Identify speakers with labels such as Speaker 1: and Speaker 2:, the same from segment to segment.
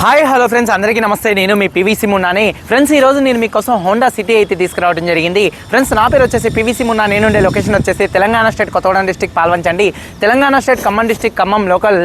Speaker 1: Hi hello friends అందరికీ నమస్తే. నేను మీ పీవీసీ మున్నాని ఫ్రెండ్స్ ఈ రోజు నేను మీకోసం హోండా సిటీ అయితే తీసుకురావడం జరిగింది. ఫ్రెండ్స్ నా పేరు వచ్చేసి పీవీసీ మున్నా నేను ఉండే లొకేషన్ వచ్చేసి Telangana state Kothagudem district పాల్వంచండి. Telangana state Khammam district Khammam local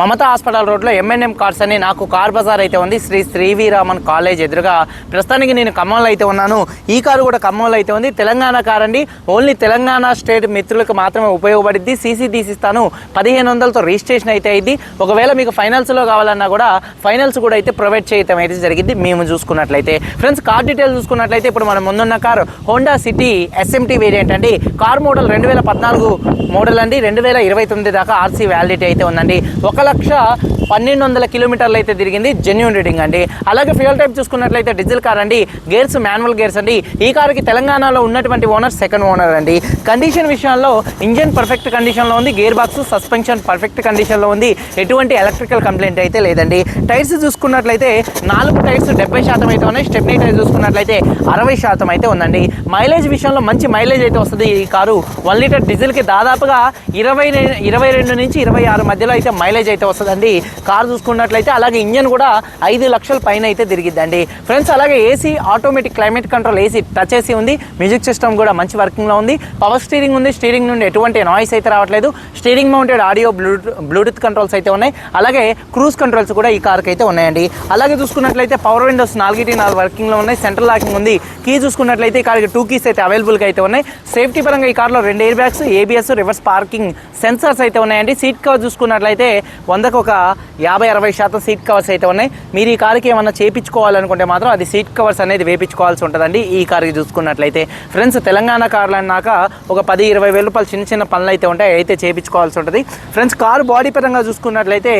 Speaker 1: Mamata hospital రోడ్లో ఎంఎన్ఎం కార్స్ అని నాకు కార్ బజార్ అయితే ఉంది. శ్రీ శ్రీవీరామన్ కాలేజ్ ఎదురుగా ప్రస్తుతానికి నేను ఖమ్మంలో అయితే ఉన్నాను. ఈ కారు కూడా ఖమ్మంలో అయితే ఉంది. తెలంగాణ కార్ అండి. ఓన్లీ తెలంగాణ స్టేట్ మిత్రులకు మాత్రమే ఉపయోగపడిద్ది. సీసీ తీసిస్తాను పదిహేను వందలతో రిజిస్ట్రేషన్ అయితే అయింది. ఒకవేళ మీకు ఫైనల్స్లో కావాలన్నా కూడా ఫైనల్స్ కూడా అయితే ప్రొవైడ్ చేయటం అయితే జరిగింది మేము చూసుకున్నట్లయితే ఫ్రెండ్స్ కార్ డీటెయిల్స్ చూసుకున్నట్లయితే ఇప్పుడు మనం ముందున్న car Honda City SMT variant అండి. కార్ మోడల్ రెండు వేల పద్నాలుగు మోడల్ అండి. రెండు వేల ఇరవై తొమ్మిది దాకా ఆర్సీ వ్యాలిడిటీ అయితే ఉందండి. ఒక లక్ష పన్నెండు వందల కిలోమీటర్లు అయితే తిరిగింది జెన్యున్ రీడింగ్ అండి. అలాగే ఫ్యూయల్ టైప్ చూసుకున్నట్లయితే డీజిల్ కార్ అండి గేర్స్ మాన్యువల్ గేర్స్ అండి. ఈ కార్కి తెలంగాణలో ఉన్నటువంటి ఓనర్ సెకండ్ ఓనర్ అండి. కండిషన్ విషయంలో ఇంజన్ పర్ఫెక్ట్ కండిషన్లో ఉంది గేర్ బాక్స్ సస్పెన్షన్ పర్ఫెక్ట్ కండిషన్లో ఉంది. ఎటువంటి ఎలక్ట్రికల్ కంప్లైంట్ అయితే లేదండి. టైర్స్ చూసుకున్నట్లయితే నాలుగు టైర్స్ డెబ్బై శాతం అయితే ఉన్నాయి. స్టెప్నీ టైర్ చూసుకున్నట్లయితే అరవై శాతం అయితే ఉందండి. మైలేజ్ విషయంలో మంచి మైలేజ్ అయితే వస్తుంది ఈ కారు. వన్ లీటర్ డీజిల్కి దాదాపుగా ఇరవై ఇరవై రెండు నుంచి ఇరవై ఆరు మధ్యలో అయితే మైలేజ్ అయితే వస్తుందండి. కార్ చూసుకున్నట్లయితే అలాగే ఇంజన్ కూడా ఐదు లక్షల పైన అయితే తిరిగిద్దండి. ఫ్రెండ్స్ అలాగే AC automatic climate control AC touch AC ఉంది. మ్యూజిక్ సిస్టమ్ కూడా మంచి వర్కింగ్లో ఉంది. పవర్ స్టీరింగ్ ఉంది. స్టీరింగ్ నుండి ఎటువంటి నాయిస్ అయితే రావట్లేదు. Steering mounted audio bluetooth bluetooth controls అయితే ఉన్నాయి. అలాగే క్రూజ్ కంట్రోల్స్ కూడా ఈ కార్కి అయితే ఉన్నాయండి. అలాగే చూసుకున్నట్లయితే పవర్ విండోస్ నాలుగిటి నాలుగు వర్కింగ్లో ఉన్నాయి. సెంట్రల్ లాకింగ్ ఉంది. కీ చూసుకున్నట్లయితే ఈ కార్కి టూ కీస్ అయితే అవైలబుల్గా అయితే ఉన్నాయి. సేఫ్టీ పరంగా ఈ కార్లో రెండు air bags ABS reverse parking sensors అయితే ఉన్నాయండి. సీట్ కవర్ చూసుకున్నట్లయితే వందకు ఒక యాభై అరవై శాతం సీట్ కవర్స్ అయితే ఉన్నాయి. మీరు ఈ కార్కి ఏమన్నా చేపించుకోవాలనుకుంటే మాత్రం అది సీట్ కవర్స్ అనేది వేపించుకోవాల్సి ఉంటుందండి ఈ కార్కి చూసుకున్నట్లయితే. ఫ్రెండ్స్ తెలంగాణ కార్లు అన్నాక ఒక పది ఇరవై వేల రూపాయలు చిన్న చిన్న పనులు అయితే ఉంటాయి అయితే చేపించుకోవాల్సి ఉంటుంది. ఫ్రెండ్స్ కారు బాడీ పరంగా చూసుకున్నట్లయితే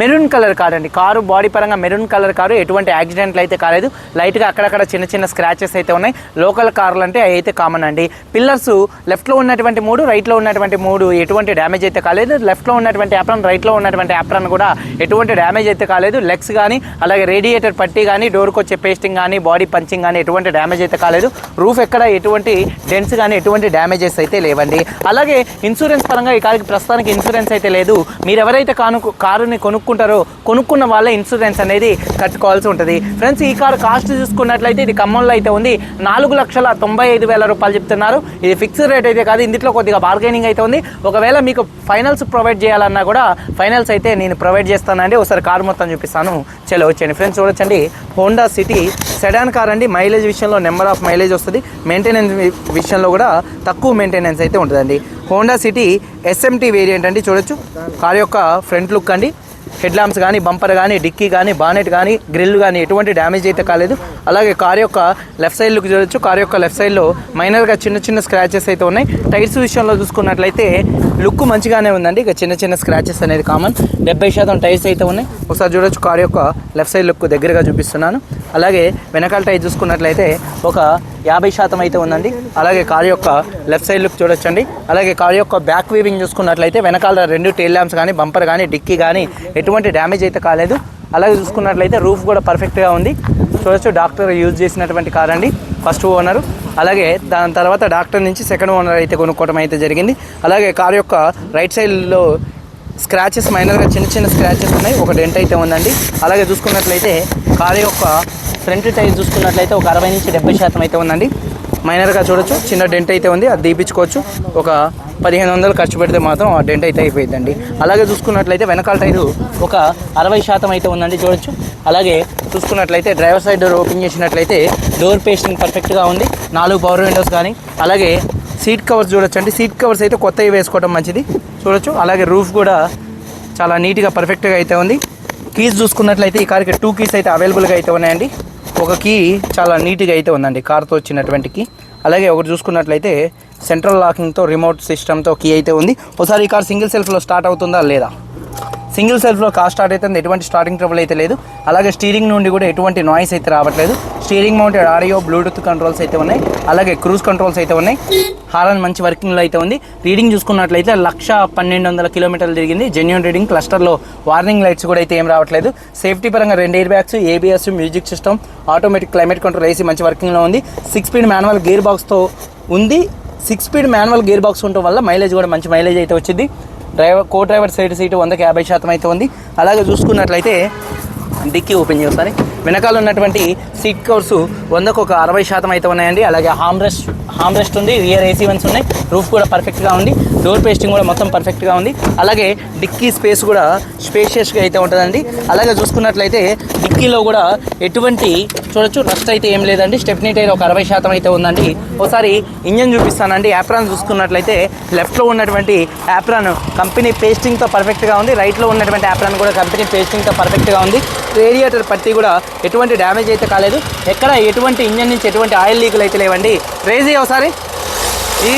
Speaker 1: మెరూన్ కలర్ కార్ అండి. కారు బాడీ పరంగా మెరూన్ కలర్ కారు ఎటువంటి యాక్సిడెంట్లు అయితే కాలేదు. లైట్గా అక్కడక్కడ చిన్న చిన్న స్క్రాచెస్ అయితే ఉన్నాయి. లోకల్ కార్లు అంటే అవి అయితే కామన్ అండి. పిల్లర్స్ లెఫ్ట్లో ఉన్నటువంటి మూడు రైట్లో ఉన్నటువంటి మూడు ఎటువంటి డ్యామేజ్ అయితే కాలేదు. లెఫ్ట్లో ఉన్నటువంటి యాప్రాన్ రైట్లో ఉన్నటువంటి యాప్రాన్ కూడా ఎటువంటి డ్యామేజ్ అయితే కాలేదు. లెగ్స్ కానీ అలాగే రేడియేటర్ పట్టి కానీ డోర్కి వచ్చే పేస్టింగ్ కానీ బాడీ పంచింగ్ కానీ ఎటువంటి డ్యామేజ్ అయితే కాలేదు. రూఫ్ ఎక్కడ ఎటువంటి డెన్స్ కానీ ఎటువంటి డ్యామేజెస్ అయితే లేవండి. అలాగే ఇన్సూరెన్స్ పరంగా ఈ కార్కి ప్రస్తుతానికి ఇన్సూరెన్స్ అయితే లేదు. మీరు ఎవరైతే కాను కారుని కొనుక్కుంటారో కొనుక్కున్న వాళ్ళే ఇన్సూరెన్స్ అనేది కట్టుకోవాల్సి ఉంటుంది. ఫ్రెండ్స్ ఈ కారు కాస్ట్ చూసుకున్నట్లయితే ఇది ఖమ్మంలో అయితే ఉంది. నాలుగు లక్షల తొంభై ఐదు వేల రూపాయలు చెప్తున్నారు. ఇది ఫిక్స్డ్ రేట్ అయితే కాదు ఇందులో కొద్దిగా బార్గెనింగ్ అయితే ఉంది. ఒకవేళ మీకు ఫైనల్స్ ప్రొవైడ్ చేయాలన్నా కూడా ఫైనల్స్ అయితే నేను ప్రొవైడ్ చేస్తానండి. ఒకసారి కారు మొత్తం చూపిస్తాను. చలో వచ్చేయండి. ఫ్రెండ్స్ చూడొచ్చండి. హోండా సిటీ సెడాన్ కార్ అండి. మైలేజ్ విషయంలో నెంబర్ ఆఫ్ మైలేజ్ వస్తుంది. మెయింటెనెన్స్ విషయంలో కూడా తక్కువ మెయింటెనెన్స్ అయితే ఉంటుందండి. హోండా సిటీ ఎస్ఎంటీ వేరియంట్ అండి చూడొచ్చు. కార్ యొక్క ఫ్రంట్ లుక్ అండి. హెడ్ ల్యాంప్స్ కానీ బంపర్ కానీ డిక్కీ కానీ బానెట్ కానీ గ్రిల్ కానీ ఎటువంటి డ్యామేజ్ అయితే కాలేదు. అలాగే కార్ యొక్క లెఫ్ట్ సైడ్ లుక్ చూడొచ్చు. కార్ యొక్క లెఫ్ట్ సైడ్లో మైనర్గా చిన్న చిన్న స్క్రాచెస్ అయితే ఉన్నాయి. టైర్స్ విషయంలో చూసుకున్నట్లయితే లుక్ మంచిగానే ఉందండి. ఇక చిన్న చిన్న స్క్రాచెస్ అనేది కామన్. డెబ్బై శాతం టైర్స్ అయితే ఉన్నాయి. ఒకసారి చూడొచ్చు కార్ యొక్క లెఫ్ట్ సైడ్ లుక్ దగ్గరగా చూపిస్తున్నాను. అలాగే వెనకాల టైర్ చూసుకున్నట్లయితే ఒక యాభై శాతం అయితే ఉందండి. అలాగే కారు యొక్క లెఫ్ట్ సైడ్ లుక్ చూడొచ్చండి. అలాగే కారు యొక్క బ్యాక్ వీవింగ్ చూసుకున్నట్లయితే వెనకాల రెండు టైల్ ల్యాంప్స్ కానీ బంపర్ కానీ డిక్కీ కానీ ఎటువంటి డ్యామేజ్ అయితే కాలేదు. అలాగే చూసుకున్నట్లయితే రూఫ్ కూడా పర్ఫెక్ట్గా ఉంది. చూడొచ్చు డాక్టర్ యూజ్ చేసినటువంటి కార్ అండి. First owner. అలాగే దాని తర్వాత డాక్టర్ నుంచి సెకండ్ ఓనర్ అయితే కొనుక్కోవడం అయితే జరిగింది. అలాగే కార్ యొక్క రైట్ సైడ్లో స్క్రాచెస్ మైనర్గా చిన్న చిన్న స్క్రాచెస్ ఉన్నాయి. ఒక డెంట్ అయితే ఉందండి. అలాగే చూసుకున్నట్లయితే కారు యొక్క ఫ్రంట్ టైర్ చూసుకున్నట్లయితే ఒక అరవై నుంచి డెబ్బై శాతం అయితే ఉందండి. మైనర్గా చూడొచ్చు చిన్న డెంట్ అయితే ఉంది అది తీపించుకోవచ్చు ఒక పదిహేను వందలు ఖర్చు పెడితే మాత్రం ఆ డెంట్ అయితే అయిపోయిందండి అలాగే చూసుకున్నట్లయితే వెనకాల టైరు ఒక అరవై శాతం అయితే ఉందండి చూడొచ్చు. అలాగే చూసుకున్నట్లయితే డ్రైవర్ సైడ్ డోర్ ఓపెన్ చేసినట్లయితే డోర్ పేస్టింగ్ పర్ఫెక్ట్గా ఉంది నాలుగు పవర్ విండోస్ కానీ అలాగే సీట్ కవర్స్ చూడొచ్చండి. సీట్ కవర్స్ అయితే కొత్తవి వేసుకోవడం మంచిది చూడొచ్చు. అలాగే రూఫ్ కూడా చాలా నీట్గా పర్ఫెక్ట్గా అయితే ఉంది. కీస్ చూసుకున్నట్లయితే ఈ కార్కి టూ కీస్ అయితే అవైలబుల్గా అయితే ఉన్నాయండి. ఒక కీ చాలా నీట్గా అయితే ఉందండి కార్తో వచ్చినటువంటి కీ. అలాగే ఒకటి చూసుకున్నట్లయితే సెంట్రల్ లాకింగ్తో రిమోట్ సిస్టమ్తో కీ అయితే ఉంది. ఒకసారి ఈ కార్ సింగిల్ సెల్ఫ్లో స్టార్ట్ అవుతుందా లేదా? సింగిల్ సెల్ఫ్లో కార్ స్టార్ట్ అయితే ఎటువంటి స్టార్టింగ్ ట్రబుల్ అయితే లేదు. అలాగే స్టీరింగ్ నుండి కూడా ఎటువంటి నాయిస్ అయితే రావట్లేదు. Steering mounted audio bluetooth controls అయితే ఉన్నాయి. అలాగే క్రూజ్ కంట్రోల్స్ అయితే ఉన్నాయి. హారన్ మంచి వర్కింగ్లో అయితే ఉంది. రీడింగ్ చూసుకున్నట్లయితే లక్ష పన్నెండు వందల కిలోమీటర్లు తిరిగింది. జెన్యున్ రీడింగ్ క్లస్టర్లో వార్నింగ్ లైట్స్ కూడా అయితే ఏం రావట్లేదు. సేఫ్టీ పరంగా రెండు air bags ABS music system automatic climate control AC మంచి వర్కింగ్లో ఉంది. సిక్స్ స్పీడ్ మాన్యువల్ గేర్ బాక్స్తో ఉంది. Six speed manual gear box ఉండటం వల్ల మైలేజ్ కూడా మంచి మైలేజ్ అయితే వచ్చింది. Driver co driver side seat వందకి యాభై శాతం అయితే ఉంది. అలాగే చూసుకున్నట్లయితే డిక్కీ ఓపెన్ చేస్తాను వెనకాల ఉన్నటువంటి సీట్ కవర్స్ వందకు ఒక అరవై శాతం అయితే ఉన్నాయండి. అలాగే హామ్ రెస్ట్ హామ్ రెస్ట్ ఉంది రియర్ ఏసీ వన్స్ ఉన్నాయి. రూఫ్ కూడా పర్ఫెక్ట్గా ఉంది. డోర్ పేస్టింగ్ కూడా మొత్తం పర్ఫెక్ట్గా ఉంది. అలాగే డిక్కీ స్పేస్ కూడా స్పేషియస్గా అయితే ఉంటుందండి. అలాగే చూసుకున్నట్లయితే డిక్కీలో కూడా ఎటువంటి చూడొచ్చు రస్ట్ అయితే ఏం లేదండి. స్టెప్నీ టైర్ ఒక అరవై శాతం అయితే ఉందండి. ఒకసారి ఇంజన్ చూపిస్తానండి. యాప్రాన్ చూసుకున్నట్లయితే లెఫ్ట్లో ఉన్నటువంటి యాప్రాన్ కంపెనీ పేస్టింగ్తో పర్ఫెక్ట్గా ఉంది. రైట్లో ఉన్నటువంటి యాప్రాన్ కూడా కంపెనీ పేస్టింగ్తో పర్ఫెక్ట్గా ఉంది. రేడియేటర్ పట్టి కూడా ఎటువంటి డ్యామేజ్ అయితే కాలేదు. ఎక్కడ ఎటువంటి ఇంజన్ నుంచి ఎటువంటి ఆయిల్ లీకులు అయితే లేవండి. రేజీ ఒకసారి. ఈ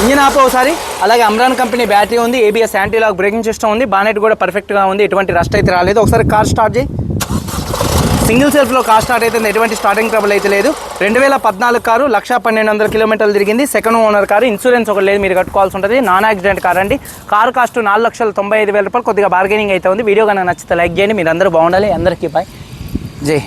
Speaker 1: ఇంజిన్ ఆపు ఒకసారి. అలాగే అమ్రాన్ కంపెనీ బ్యాటరీ ఉంది. ABS anti lock braking system ఉంది. బానెట్ కూడా పర్ఫెక్ట్గా ఉంది. ఎటువంటి రస్ట్ అయితే రాలేదు. ఒకసారి కార్ స్టార్ట్ చేయి. సింగిల్ సెల్ఫ్లో కార్ స్టార్ట్ అయితే ఎటువంటి స్టార్టింగ్ ట్రబుల్ అయితే లేదు. రెండు వేల పద్నాలుగు కారు లక్ష పన్నెండు వందల కిలోమీటర్లు తిరిగింది. సెకండ్ ఓనర్ కారు ఇన్సూరెన్స్ ఒకటి లేదు మీరు కట్టుకోవాల్సి ఉంటుంది. నాన్ యాక్సిడెంట్ కార్ అండి. కారు కాస్ట్ నాలుగు లక్షల తొంభై ఐదు వేల రూపాయలు కొద్దిగా బార్గెనింగ్ అయితే ఉంది. వీడియో కనుక నచ్చితే లైక్ చేయండి. మీరు అందరూ బాగుండాలి. అందరికీ బాయ్ జై.